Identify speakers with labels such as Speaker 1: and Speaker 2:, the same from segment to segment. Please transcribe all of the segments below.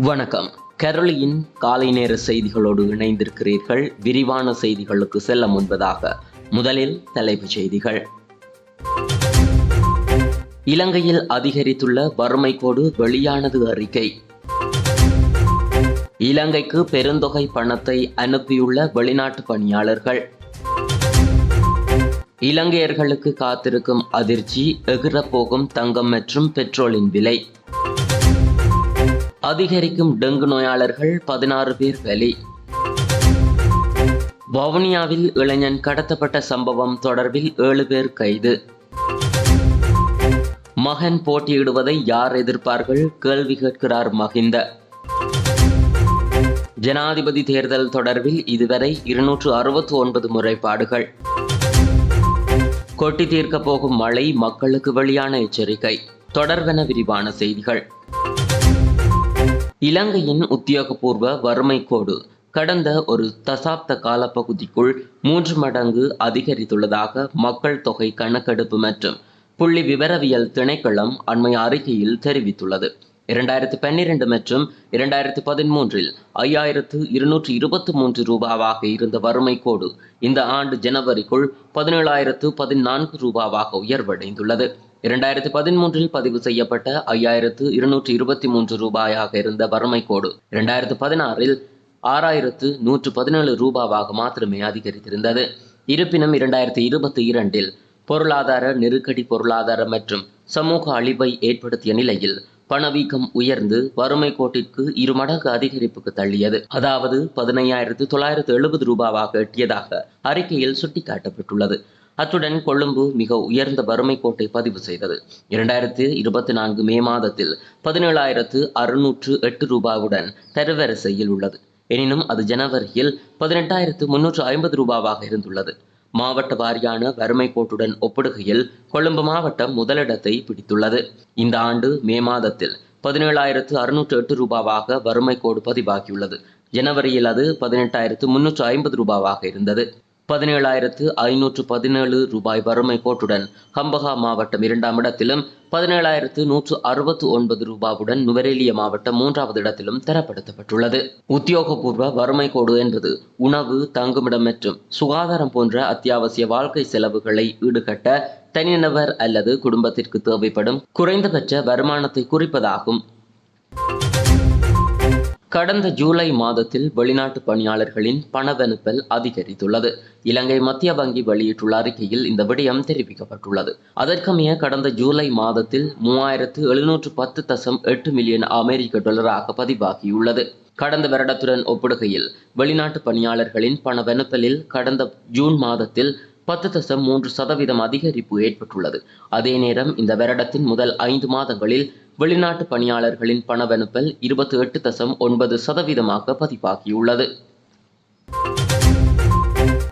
Speaker 1: வணக்கம். கரளியின் காலை நேர செய்திகளோடு இணைந்திருக்கிறீர்கள். விரிவான செய்திகளுக்கு செல்ல முன்பதாக முதலில் தலைப்புச் செய்திகள். இலங்கையில் அதிகரித்துள்ள வறுமை கோடு வெளியானது அறிக்கை. இலங்கைக்கு பெருந்தொகை பணத்தை அனுப்பியுள்ள வெளிநாட்டு பணியாளர்கள். இலங்கையர்களுக்கு காத்திருக்கும் அதிர்ச்சி எகிரப்போகும் தங்கம் மற்றும் பெட்ரோலின் விலை. அதிகரிக்கும் டெங்கு நோயாளர்கள் பதினாறு பேர் பலி. வவுனியாவில் இளைஞன் கடத்தப்பட்ட சம்பவம் தொடர்பில் ஏழு பேர் கைது. மகன் போட்டியிடுவதை யார் எதிர்ப்பார்கள்? கேள்வி கேட்கிறார் மகிந்த ஜனாதிபதி தேர்தல் தொடர்பில் இதுவரை இருநூற்று அறுபத்து ஒன்பது முறைப்பாடுகள். கொட்டி தீர்க்கப் போகும் மழை மக்களுக்கு வெளியான எச்சரிக்கை. தொடர்வென விரிவான செய்திகள். இலங்கையின் உத்தியோகபூர்வ வறுமை கோடு கடந்த ஒரு தசாப்த காலப்பகுதிக்குள் மூன்று மடங்கு அதிகரித்துள்ளதாக மக்கள் தொகை கணக்கெடுப்பு மற்றும் புள்ளி விவரவியல் திணைக்களம் அண்மை அறிக்கையில் தெரிவித்துள்ளது. இரண்டாயிரத்து பன்னிரண்டு மற்றும் இரண்டாயிரத்து பதிமூன்றில் ஐயாயிரத்து இருநூற்று இருபத்தி மூன்று ரூபாவாக இருந்த வறுமை கோடு இந்த ஆண்டு ஜனவரிக்குள் பதினேழாயிரத்து பதினான்கு ரூபாவாக உயர்வடைந்துள்ளது. இரண்டாயிரத்தி பதிமூன்றில் பதிவு செய்யப்பட்ட ஐயாயிரத்து இருநூற்றி இருபத்தி மூன்று ரூபாயாக இருந்த வறுமை கோடு இரண்டாயிரத்து பதினாறில் ஆறாயிரத்து நூற்று பதினேழு ரூபாவாக மாத்திரமே அதிகரித்திருந்தது. இருப்பினும் இரண்டாயிரத்தி இருபத்தி இரண்டில் பொருளாதார நெருக்கடி பொருளாதார மற்றும் சமூக அழிவை ஏற்படுத்திய நிலையில் பணவீக்கம் உயர்ந்து வறுமை கோட்டிற்கு இரு மடங்கு அதிகரிப்புக்கு தள்ளியது. அதாவது பதினையாயிரத்து தொள்ளாயிரத்து எழுபது ரூபாவாக எட்டியதாக அறிக்கையில் சுட்டிக்காட்டப்பட்டுள்ளது. அத்துடன் கொழும்பு மிக உயர்ந்த வறுமை கோட்டை பதிவு செய்தது. இரண்டாயிரத்தி இருபத்தி நான்கு மே மாதத்தில் பதினேழாயிரத்து அறுநூற்று எட்டு ரூபாவுடன் தரவரிசையில் உள்ளது. எனினும் அது ஜனவரியில் பதினெட்டாயிரத்து முன்னூற்று ஐம்பது ரூபாவாக இருந்துள்ளது. மாவட்ட வாரியான வறுமை கோட்டுடன் ஒப்பிடுகையில் கொழும்பு மாவட்டம் முதலிடத்தை பிடித்துள்ளது. இந்த ஆண்டு மே மாதத்தில் பதினேழாயிரத்து அறுநூற்று எட்டு ரூபாவாக வறுமை கோடு பதிவாகியுள்ளது. ஜனவரியில் அது பதினெட்டாயிரத்து முன்னூற்று ஐம்பது ரூபாவாக இருந்தது. பதினேழாயிரத்து ஐநூற்று பதினேழு ரூபாய் வறுமை கோட்டுடன் ஹம்பகா மாவட்டம் இரண்டாம் இடத்திலும் பதினேழாயிரத்து நூற்று அறுபத்து ஒன்பது ரூபாவுடன் நுவரேலிய மாவட்டம் மூன்றாவது இடத்திலும் தரப்படுத்தப்பட்டுள்ளது. உத்தியோகபூர்வ வறுமை கோடு என்பது உணவு தங்குமிடம் மற்றும் சுகாதாரம் போன்ற அத்தியாவசிய வாழ்க்கை செலவுகளை ஈடுகட்ட தனிநபர் அல்லது குடும்பத்திற்கு தேவைப்படும் குறைந்தபட்ச வருமானத்தை குறிப்பதாகும். கடந்த ஜூலை மாதத்தில் வெளிநாட்டு பணியாளர்களின் பணவனுப்பல் அதிகரித்துள்ளது. இலங்கை மத்திய வங்கி வெளியிட்டுள்ள அறிக்கையில் இந்த விடயம் தெரிவிக்கப்பட்டுள்ளது. அதற்கமைய கடந்த ஜூலை மாதத்தில் மூவாயிரத்து எழுநூற்று பத்து தசம் எட்டு மில்லியன் அமெரிக்க டாலராக பதிவாகியுள்ளது. கடந்த வருடத்துடன் ஒப்பிடுகையில் வெளிநாட்டு பணியாளர்களின் பணவனுப்பலில் கடந்த ஜூன் மாதத்தில் பத்து தசம் மூன்று சதவீதம் அதிகரிப்பு ஏற்பட்டுள்ளது. அதே நேரம் இந்த வருடத்தின் முதல் ஐந்து மாதங்களில் வெளிநாட்டு பணியாளர்களின் பணவனுப்பல் இருபத்தி எட்டு தசம் ஒன்பது சதவீதமாக பதிவாகியுள்ளது.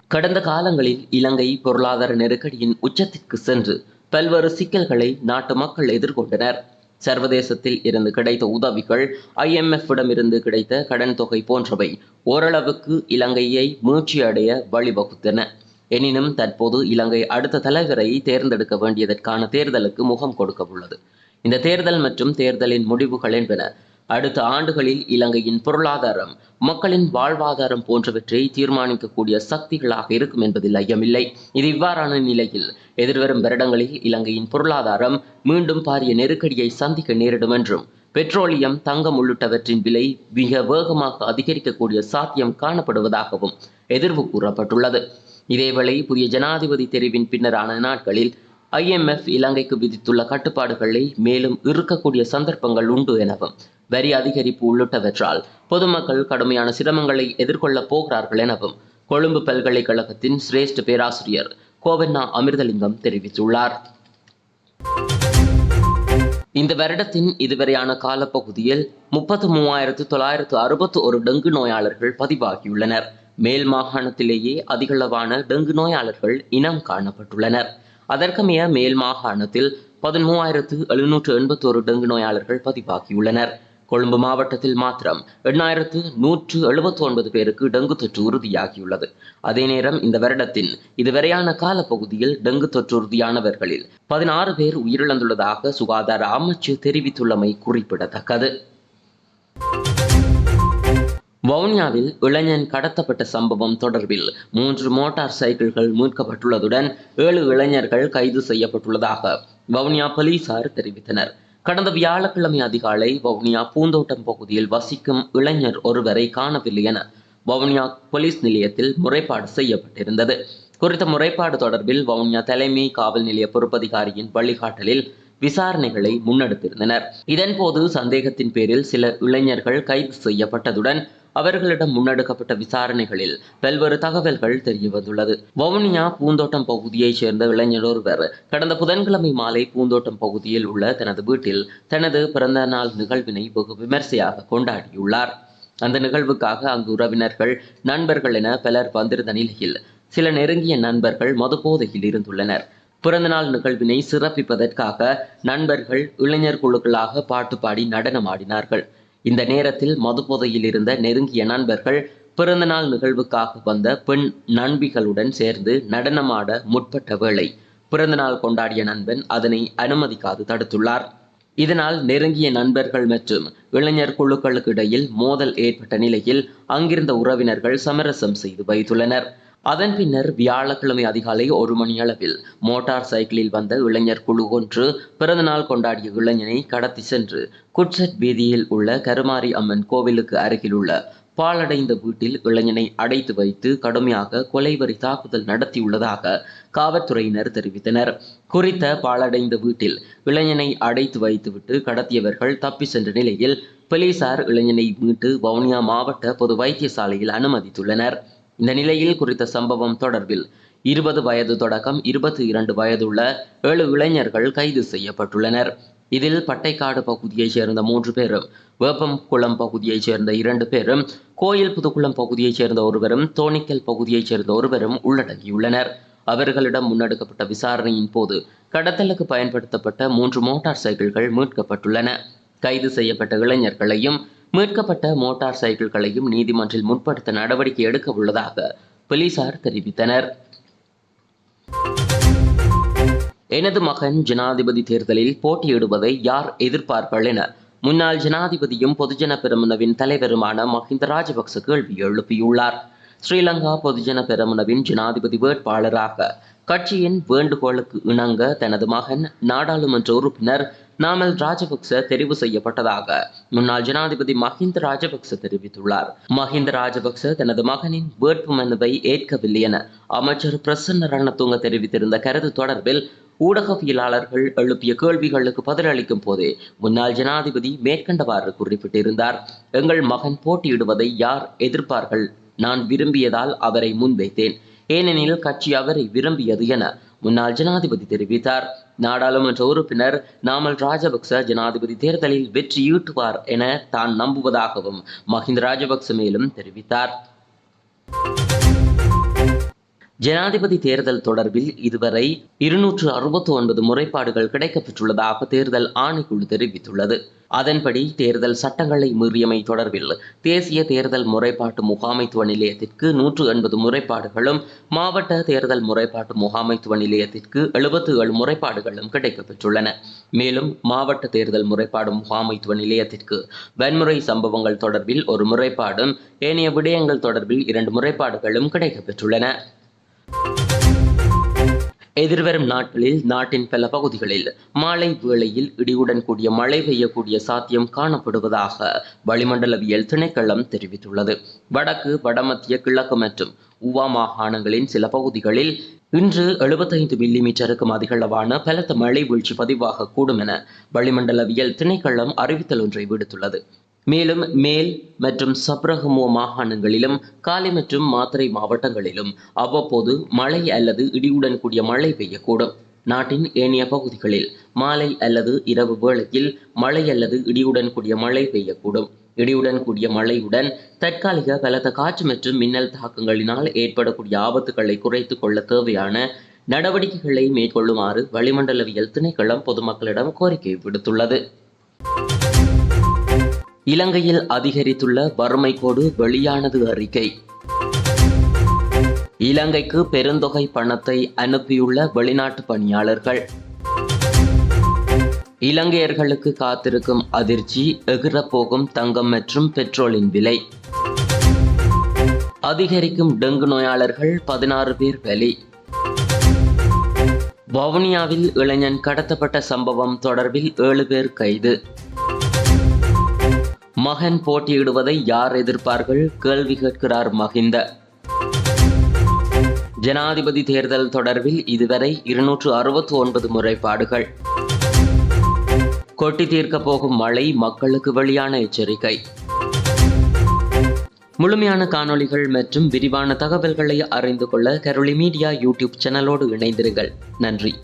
Speaker 1: கடந்த காலங்களில் இலங்கை பொருளாதார நெருக்கடியின் உச்சத்திற்கு சென்று பல்வேறு சிக்கல்களை நாட்டு மக்கள் எதிர்கொண்டனர். சர்வதேசத்தில் இருந்து கிடைத்த உதவிகள் ஐஎம்எஃப் இருந்து கிடைத்த கடன் தொகை போன்றவை ஓரளவுக்கு இலங்கையை மீழ்ச்சியடைய வழிவகுத்தன. எனினும் தற்போது இலங்கை அடுத்த தலைவரை தேர்ந்தெடுக்க வேண்டியதற்கான தேர்தலுக்கு முகம் கொடுக்க உள்ளது இந்த தேர்தல் மற்றும் தேர்தலின் முடிவுகள் என்பன அடுத்த ஆண்டுகளில் இலங்கையின் பொருளாதாரம் மக்களின் வாழ்வாதாரம் போன்றவற்றை தீர்மானிக்கக்கூடிய சக்திகளாக இருக்கும் என்பதில் ஐயமில்லை. இது இவ்வாறான நிலையில் எதிர்வரும் வருடங்களில் இலங்கையின் பொருளாதாரம் மீண்டும் பாரிய நெருக்கடியை சந்திக்க நேரிடும் என்றும் பெட்ரோலியம் தங்கம் உள்ளிட்டவற்றின் விலை மிக வேகமாக அதிகரிக்கக்கூடிய சாத்தியம் காணப்படுவதாகவும் எதிர்வு கூறப்பட்டுள்ளது. இதேவேளை புதிய ஜனாதிபதி தெரிவின் பின்னரான நாட்களில் ஐஎம்எஃப் இலங்கைக்கு விதித்துள்ள கட்டுப்பாடுகளை மேலும் இருக்கக்கூடிய சந்தர்ப்பங்கள் உண்டு எனவும் வரி அதிகரிப்பு உள்ளிட்டவற்றால் பொதுமக்கள் கடுமையான சிரமங்களை எதிர்கொள்ளப் போகிறார்கள் எனவும் கொழும்பு பல்கலைக்கழகத்தின் சிரேஷ்ட பேராசிரியர் கோவண்ணா அமிர்தலிங்கம் தெரிவித்துள்ளார். இந்த வருடத்தின் இதுவரையான காலப்பகுதியில் முப்பத்து மூவாயிரத்து தொள்ளாயிரத்து அறுபத்து ஒரு டெங்கு நோயாளர்கள் பதிவாகியுள்ளனர். மேல் மாகாணத்திலேயே அதிகளவான டெங்கு நோயாளர்கள் இனம் காணப்பட்டுள்ளனர். அதற்கமைய மேல் மாகாணத்தில் பதிமூவாயிரத்து எழுநூற்று எண்பத்தோரு டெங்கு நோயாளர்கள் பதிவாகியுள்ளனர். கொழும்பு மாவட்டத்தில் மாத்திரம் எண்ணாயிரத்து நூற்று எழுபத்தி ஒன்பது பேருக்கு டெங்கு தொற்று உறுதியாகியுள்ளது. அதே நேரம் இந்த வருடத்தின் இதுவரையான காலப்பகுதியில் டெங்கு தொற்று உறுதியானவர்களில் பதினாறு பேர் உயிரிழந்துள்ளதாக சுகாதார அமைச்சு தெரிவித்துள்ளமை குறிப்பிடத்தக்கது. வவுனியாவில் இளைஞன் கடத்தப்பட்ட சம்பவம் தொடர்பில் மூன்று மோட்டார் சைக்கிள்கள் மீட்கப்பட்டுள்ளதுடன் ஏழு இளைஞர்கள் கைது செய்யப்பட்டுள்ளதாக வவுனியா போலீசார் தெரிவித்தனர். கடந்த வியாழக்கிழமை அதிகாலை வவுனியா பூந்தோட்டம் பகுதியில் வசிக்கும் இளைஞர் ஒருவரை காணவில்லை என வவுனியா போலீஸ் நிலையத்தில் முறைப்பாடு செய்யப்பட்டிருந்தது. குறித்த முறைப்பாடு தொடர்பில் வவுனியா தலைமை காவல் நிலைய பொறுப்பதிகாரியின் வழிகாட்டலில் விசாரணைகளை முன்னெடுத்திருந்தனர். இதன்போது சந்தேகத்தின் பேரில் சில இளைஞர்கள் கைது செய்யப்பட்டதுடன் அவர்களிடம் முன்னெடுக்கப்பட்ட விசாரணைகளில் பல்வேறு தகவல்கள் தெரியவந்துள்ளது வவுனியா பூந்தோட்டம் பகுதியைச் சேர்ந்த இளைஞர் ஒருவர் கடந்த புதன்கிழமை மாலை பூந்தோட்டம் பகுதியில் உள்ள தனது வீட்டில் தனது பிறந்த நாள் நிகழ்வினை வெகு விமர்சையாக கொண்டாடியுள்ளார். அந்த நிகழ்வுக்காக அங்கு உறவினர்கள் நண்பர்கள் என பலர் வந்திருந்த நிலையில் சில நெருங்கிய நண்பர்கள் மதுபோதையில் இருந்துள்ளனர். பிறந்தநாள் நிகழ்வினை சிறப்பிப்பதற்காக நண்பர்கள் இளைஞர் குழுக்களாக பாட்டு பாடி நடனமாடினார்கள். இந்த நேரத்தில் மதுபோதையில் இருந்த நெருங்கிய நண்பர்கள் பிறந்தநாள் நிகழ்வுக்காக வந்த பெண் நண்பிகளுடன் சேர்ந்து நடனமாட முற்பட்ட வேளை பிறந்தநாள் கொண்டாடிய நண்பன் அதனை அனுமதிக்காது தடுத்துள்ளார். இதனால் நெருங்கிய நண்பர்கள் மற்றும் இளைஞர் குழுக்களுக்கு இடையில் மோதல் ஏற்பட்ட நிலையில் அங்கிருந்த உறவினர்கள் சமரசம் செய்து வைத்துள்ளனர். அதன் பின்னர் வியாழக்கிழமை அதிகாலை ஒரு மணி அளவில் மோட்டார் சைக்கிளில் வந்த இளைஞர் குழு ஒன்று பிறந்தநாள் கொண்டாடிய இளைஞனை கடத்தி சென்று குட்சட் வீதியில் உள்ள கருமாரி அம்மன் கோவிலுக்கு அருகில் உள்ள பாழடைந்த வீட்டில் இளைஞனை அடைத்து வைத்து கடுமையாக கொலைவரி தாக்குதல் நடத்தியுள்ளதாக காவல்துறையினர் தெரிவித்தனர். குறித்த பாழடைந்த வீட்டில் இளைஞனை அடைத்து வைத்துவிட்டு கடத்தியவர்கள் தப்பி சென்ற நிலையில் போலீசார் இளைஞனை மீட்டு வவுனியா மாவட்ட பொது வைத்தியசாலையில் அனுமதித்துள்ளனர். இந்த நிலையில் குறித்த சம்பவம் தொடர்பில் இருபது வயது தொடக்கம் இருபத்தி இரண்டு வயதுள்ள ஏழு இளைஞர்கள் கைது செய்யப்பட்டுள்ளனர். இதில் பட்டைக்காடு பகுதியைச் சேர்ந்த மூன்று பேரும் வேப்பம்குளம் பகுதியைச் சேர்ந்த இரண்டு பேரும் கோயில் புதுக்குளம் பகுதியைச் சேர்ந்த ஒருவரும் தோணிக்கல் பகுதியைச் சேர்ந்த ஒருவரும் உள்ளடங்கியுள்ளனர். அவர்களிடம் முன்னெடுக்கப்பட்ட விசாரணையின் போது கடத்தலுக்கு பயன்படுத்தப்பட்ட மூன்று மோட்டார் சைக்கிள்கள் மீட்கப்பட்டுள்ளன. கைது செய்யப்பட்ட இளைஞர்களையும் மீட்கப்பட்ட மோட்டார் சைக்கிள்களையும் நீதிமன்றில் முற்படுத்த நடவடிக்கை எடுக்க உள்ளதாக போலீசார் தெரிவித்தனர். எனது மகன் ஜனாதிபதி தேர்தலில் போட்டியிடுவதை யார் எதிர்ப்பார்கள் என முன்னாள் ஜனாதிபதியும் பொதுஜன பெருமனவின் தலைவருமான மஹிந்த ராஜபக்ச கேள்வி எழுப்பியுள்ளார். ஸ்ரீலங்கா பொதுஜன பெருமனவின் ஜனாதிபதி வேட்பாளராக கட்சியின் வேண்டுகோளுக்கு இணங்க தனது மகன் நாடாளுமன்ற உறுப்பினர் நாமல் ராஜபக்ச தெரிவு செய்யப்பட்டதாக முன்னாள் ஜனாதிபதி மஹிந்த ராஜபக்ச தெரிவித்துள்ளார். மஹிந்த ராஜபக்ச தனது மகனின் வேட்பு மனுவை ஏற்கவில்லை என அமைச்சர் பிரசன்ன ரணத்துங்க தெரிவித்திருந்த கருத்து தொடர்பில் ஊடகவியலாளர்கள் எழுப்பிய கேள்விகளுக்கு பதிலளிக்கும் போதே முன்னாள் ஜனாதிபதி மேற்கண்டவாறு குறிப்பிட்டிருந்தார். எங்கள் மகன் போட்டியிடுவதை யார் எதிர்ப்பார்கள்? நான் விரும்பியதால் அவரை முன்வைத்தேன். ஏனெனில் கட்சி அவரை விரும்பியது என முன்னாள் ஜனாதிபதி தெரிவித்தார். நாடாளுமன்ற உறுப்பினர் நாமல் ராஜபக்ச ஜனாதிபதி தேர்தலில் வெற்றி ஈட்டுவார் என தான் நம்புவதாகவும் மஹிந்த ராஜபக்ச மேலும் தெரிவித்தார். ஜனாதிபதி தேர்தல் தொடர்பில் இதுவரை இருநூற்று அறுபத்தி ஒன்பது முறைப்பாடுகள் கிடைக்கப்பெற்றுள்ளதாக தேர்தல் ஆணைக்குழு தெரிவித்துள்ளது. அதன்படி தேர்தல் சட்டங்களை மீறியமை தொடர்பில் தேசிய தேர்தல் முறைப்பாட்டு முகாமைத்துவ நிலையத்திற்கு நூற்று எண்பது முறைப்பாடுகளும் மாவட்ட தேர்தல் முறைப்பாட்டு முகாமைத்துவ நிலையத்திற்கு எழுபத்து ஏழு முறைப்பாடுகளும் கிடைக்கப்பெற்றுள்ளன. மேலும் மாவட்ட தேர்தல் முறைப்பாடு முகாமைத்துவ நிலையத்திற்கு வன்முறை சம்பவங்கள் தொடர்பில் ஒரு முறைப்பாடும் ஏனைய விடயங்கள் தொடர்பில் இரண்டு முறைப்பாடுகளும் கிடைக்கப்பெற்றுள்ளன. எதிர்வரும் நாட்களில் நாட்டின் பல பகுதிகளில் மாலை வேளையில் இடியுடன் கூடிய மழை பெய்யக்கூடிய சாத்தியம் காணப்படுவதாக வளிமண்டலவியல் திணைக்களம் தெரிவித்துள்ளது. வடக்கு வடமத்திய கிழக்கு மற்றும் உவா மாகாணங்களின் சில பகுதிகளில் இன்று எழுபத்தைந்து மில்லிமீட்டருக்கும் அதிகளவான பலத்த மழை வீழ்ச்சி பதிவாகக்கூடும் என வளிமண்டலவியல் திணைக்களம் அறிவித்தல் ஒன்றை விடுத்துள்ளது. மேலும் மேல் மற்றும் சப்ரஹமோ மாகாணங்களிலும் காலை மற்றும் மாத்திரை மாவட்டங்களிலும் அவ்வப்போது மழை அல்லது இடியுடன் கூடிய மழை பெய்யக்கூடும். நாட்டின் ஏனைய பகுதிகளில் மாலை அல்லது இரவு வேளையில் மழை அல்லது இடியுடன் கூடிய மழை பெய்யக்கூடும். இடியுடன் கூடிய மழையுடன் தற்காலிக பலத்த காற்று மற்றும் மின்னல் தாக்கங்களினால் ஏற்படக்கூடிய ஆபத்துக்களை குறைத்து கொள்ள தேவையான நடவடிக்கைகளை மேற்கொள்ளுமாறு வளிமண்டலவியல் திணைக்களம் பொதுமக்களிடம் கோரிக்கை விடுத்துள்ளது. இலங்கையில் அதிகரித்துள்ள வறுமை கோடு வெளியானது அறிக்கை. இலங்கைக்கு பெருந்தொகை பணத்தை அனுப்பியுள்ள வெளிநாட்டு பணியாளர்கள். இலங்கையர்களுக்கு காத்திருக்கும் அதிர்ச்சி எகிரப்போகும் தங்கம் மற்றும் பெட்ரோலின் விலை. அதிகரிக்கும் டெங்கு நோயாளர்கள் பதினாறு பேர் பலி. வவுனியாவில் இளைஞன் கடத்தப்பட்ட சம்பவம் தொடர்பில் ஏழு பேர் கைது. மகன் போட்டியிடுவதை யார் எதிர்ப்பார்கள்? கேள்வி கேட்கிறார் மஹிந்த ஜனாதிபதி தேர்தல் தொடர்பில் இதுவரை இருநூற்று அறுபத்தி ஒன்பது முறைப்பாடுகள். கொட்டி தீர்க்கப் போகும் மழை மக்களுக்கு வெளியான எச்சரிக்கை. முழுமையான காணொளிகள் மற்றும் விரிவான தகவல்களை அறிந்து கொள்ள கரோலி மீடியா யூடியூப் சேனலோடு இணைந்திருங்கள். நன்றி.